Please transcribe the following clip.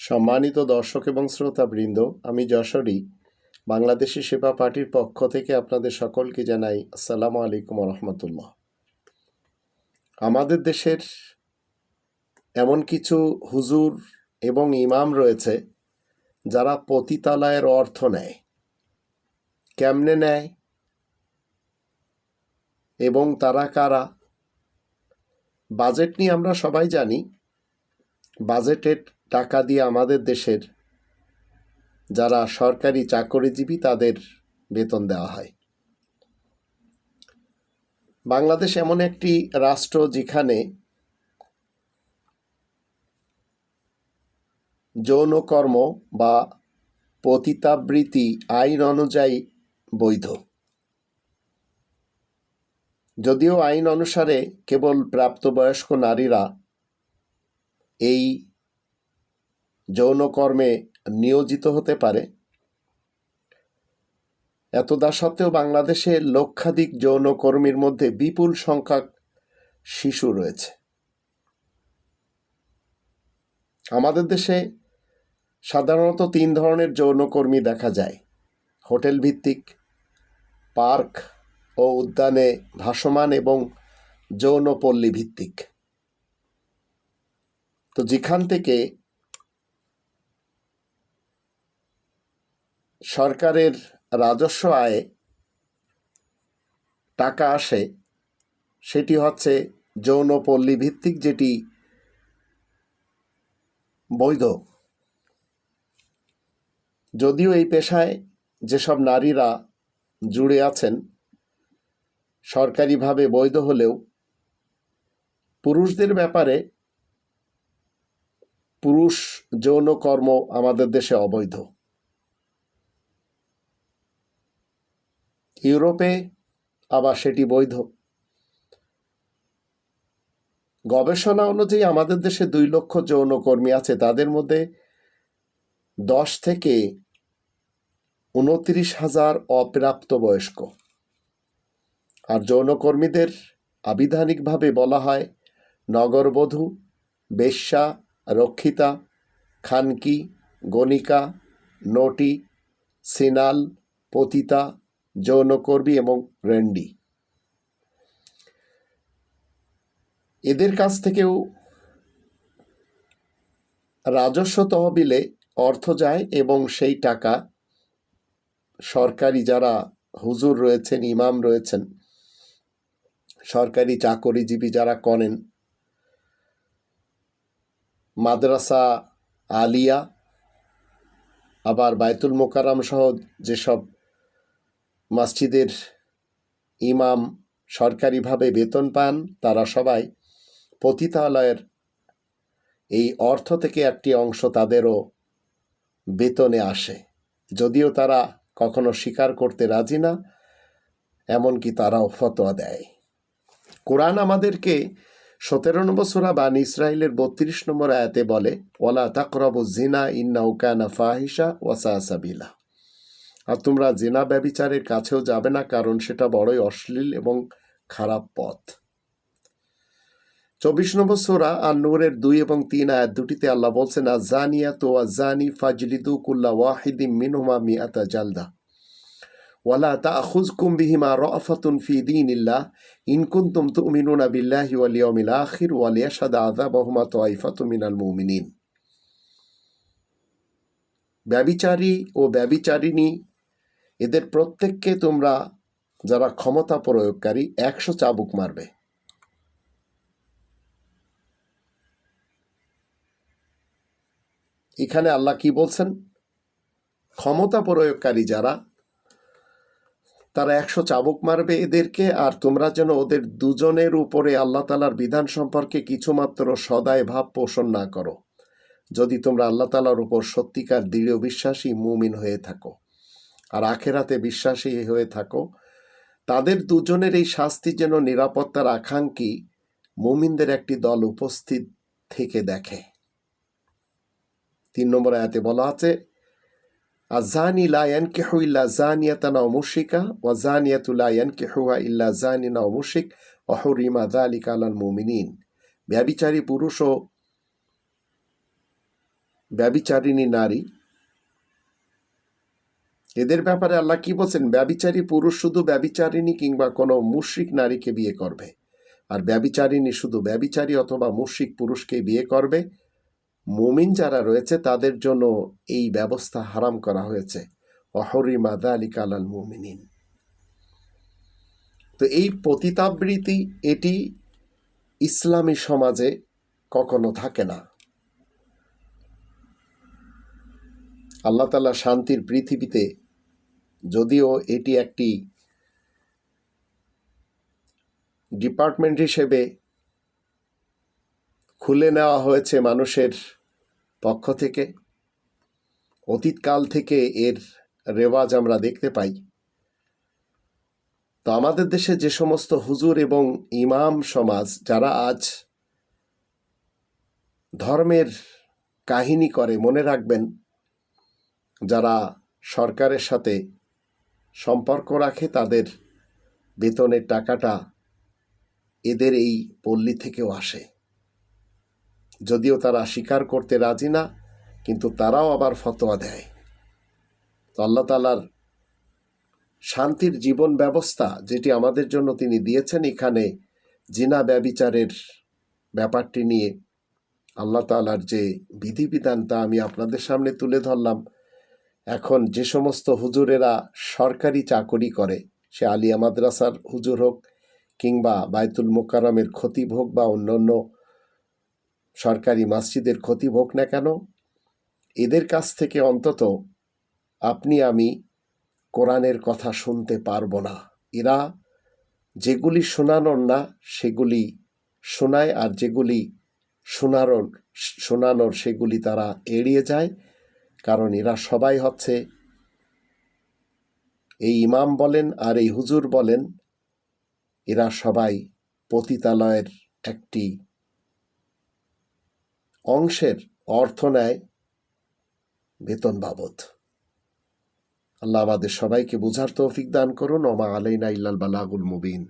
সম্মানিত দর্শক এবং শ্রোতাবৃন্দ, আমি যশোরী, বাংলাদেশি সেবা পার্টির পক্ষ থেকে আপনাদের সকলকে জানাই আসসালামু আলাইকুম রহমতুল্লাহ। আমাদের দেশের এমন কিছু হুজুর এবং ইমাম রয়েছে, যারা পতিতালয়ের অর্থ নেয়, কেমনে নেয়, এবং তারা কারা? বাজেট নিয়ে আমরা সবাই জানি বাজেটের টাকা দিয়ে আমাদের দেশের যারা সরকারি চাকরিজীবী, তাদের বেতন দেওয়া হয়। বাংলাদেশ এমন একটি রাষ্ট্র যেখানে যৌনকর্ম বা পতিতাবৃত্তি আইন অনুযায়ী বৈধ। যদিও আইন অনুসারে কেবল প্রাপ্তবয়স্ক নারীরা এই যৌনকর্মে নিয়োজিত হতে পারে। এতদা সত্ত্বেও বাংলাদেশে লক্ষাধিক যৌনকর্মীর মধ্যে বিপুল সংখ্যক শিশু রয়েছে। আমাদের দেশে সাধারণত তিন ধরনের যৌনকর্মী দেখা যায়। হোটেল ভিত্তিক পার্ক ও উদ্যানে ভাসমান এবং যৌনপল্লী ভিত্তিক তো যেখান থেকে সরকারের রাজস্ব আয়ে টাকা আসে, সেটি হচ্ছে যৌনপল্লী ভিত্তিক যেটি বৈধ। যদিও এই পেশায় যেসব নারীরা জুড়ে আছেন, সরকারিভাবে বৈধ হলেও পুরুষদের ব্যাপারে পুরুষ যৌনকর্ম আমাদের দেশে অবৈধ। ইউরোপে আবার সেটি বৈধ। গবেষণা অনুযায়ী আমাদের দেশে দুই লক্ষ যৌনকর্মী আছে। তাদের মধ্যে দশ থেকে উনত্রিশ হাজার অপ্রাপ্ত বয়স্ক আর যৌনকর্মীদের আবিধানিকভাবে বলা হয় নগরবধূ, বেশ্যা, রক্ষিতা, খানকি, গণিকা, নটি, সিনাল, পতিতা যৌনকর্মী এবং রেন্ডি এদের কাছ থেকেও রাজস্ব তহবিলে অর্থ যায় এবং সেই টাকা সরকারি যারা হুজুর রয়েছেন, ইমাম রয়েছেন, সরকারি চাকরিজীবী যারা করেন, মাদ্রাসা, আলিয়া, আবার বায়তুল মোকারাম সহ যেসব মসজিদের ইমাম সরকারিভাবে বেতন পান, তারা সবাই পতিতালয়ের এই অর্থ থেকে একটি অংশ তাদেরও বেতনে আসে। যদিও তারা কখনো স্বীকার করতে রাজি না, এমনকি তারাও ফতোয়া দেয়। কোরআন আমাদেরকে সতেরো নম্বর সুরা বান ইসরায়েলের বত্রিশ নম্বর আয়াতে বলে ওলা তাকরবু জিনা ইন্না উকানা ফাহিসা ওয়াসা সাবিলা আর তোমরা জেনা ব্যবিচারের কাছেও যাবে না, কারণ সেটা বড়ই অশ্লীল এবং খারাপ পথ। চব্বিশ নম্বর সোরা আর নূরের দুই এবং তিন আয়াত দুটিতে আল্লাহ বলছেন আজানিয়া তো আজানি ফাজলিদু কুল্লা ওয়াহিদিম মিনহুমা মিয়াতা জালদা। ওয়ালা তাখুজকুম বিহিমা রাফাতুন ফি দীনিল্লাহ, ইন কুনতুম তুমিনুনা বিল্লাহি ওয়াল ইয়াউমিল আখির ওয়া লিয়াশহাদা আযাবাহুমা তাইফাতুম মিনাল মুমিনিন। ব্যবিচারী ও ব্যবিচারিণী এদের প্রত্যেককে তোমরা যারা ক্ষমতা প্রয়োগকারী একশো চাবুক মারবে। এখানে আল্লাহ কি বলছেন? ক্ষমতা প্রয়োগকারী যারা, তারা একশো চাবুক মারবে এদেরকে, আর তোমরা যেন ওদের দুজনের উপরে আল্লাহ তালার বিধান সম্পর্কে কিছুমাত্র সদায় ভাব পোষণ না করো। যদি তোমরা আল্লাহ তালার উপর সত্যিকার দৃঢ় বিশ্বাসী মুমিন হয়ে থাকো। আর আখেরাতে বিশ্বাসী হয়ে থাকো। তাদের দুজনের এই শাস্তি যেন নিরাপত্তার আকাঙ্ক্ষী মুমিনদের একটি দল উপস্থিত থেকে দেখে। তিন নম্বর আয়াতে বলা আছে, আজানি লা ইয়ানকিহু ইল্লা জানিয়াতান আও মুশরিকা, ওয়া জানিয়াতু লা ইয়ানকিহুহা ইল্লা জানিন আও মুশরিক, ওয়া হুরিমা যালিকা আলাল মুমিনিন। ব্যভিচারী পুরুষ ও ব্যবিচারিণী নারী এদের ব্যাপারে আল্লাহ কি বলছেন? ব্যবিচারী পুরুষ শুধু ব্যবিচারিণী কিংবা কোনো মুশ্রিক নারীকে বিয়ে করবে। আর ব্যবিচারিণী শুধু ব্যবিচারী অথবা মুশ্রিক পুরুষকে বিয়ে করবে। মুমিন যারা রয়েছে, তাদের জন্য এই ব্যবস্থা হারাম করা হয়েছে। অহরি অহরিমা দালিক আলাল মুমিনিন। তো এই পতিতাবৃত্তি এটি ইসলামী সমাজে কখনো থাকে না। আল্লাহ তালা শান্তির পৃথিবীতে যদিও এটি একটি ডিপার্টমেন্ট হিসেবে খুলে নেওয়া হয়েছে মানুষের পক্ষ থেকে, অতীতকাল থেকে এর রেওয়াজ আমরা দেখতে পাই। তো আমাদের দেশে যে সমস্ত হুজুর এবং ইমাম সমাজ, যারা আজ ধর্মের কাহিনী করে, মনে রাখবেন যারা সরকারের সাথে সম্পর্ক রাখে, তাদের বেতনের টাকাটা এদের এই পল্লী থেকেও আসে। যদিও তারা স্বীকার করতে রাজি না, কিন্তু তারাও আবার ফতোয়া দেয়। তো আল্লাহ তালার শান্তির জীবন ব্যবস্থা যেটি আমাদের জন্য তিনি দিয়েছেন, এখানে জিনা ব্যবিচারের ব্যাপারটি নিয়ে আল্লাহ তালার যে বিধিবিধান তা আমি আপনাদের সামনে তুলে ধরলাম। এখন যে সমস্ত হুজুরেরা সরকারি চাকরি করে, সে আলিয়া মাদ্রাসার হুজুর হোক কিংবা বায়তুল মোকারমের খতিব হোক বা অন্যান্য সরকারি মসজিদের খতিব হোক না কেন, এদের কাছ থেকে অন্তত আপনি আমি কোরআনের কথা শুনতে পারব না। এরা যেগুলি শোনানোর না, সেগুলি শোনায় আর যেগুলি শোনানোর শোনানোর সেগুলি তারা এড়িয়ে যায়। কারণ এরা সবাই হচ্ছে এই ইমাম বলেন আর এই হুজুর বলেন, এরা সবাই পতিতালয়ের একটি অংশের অর্থ নেয় বেতন বাবদ। আল্লাহ আমাদের সবাইকে বুঝার তৌফিক দান করুন। ওমা আলাইনা ইল্লাল বালাগুল মুবিন।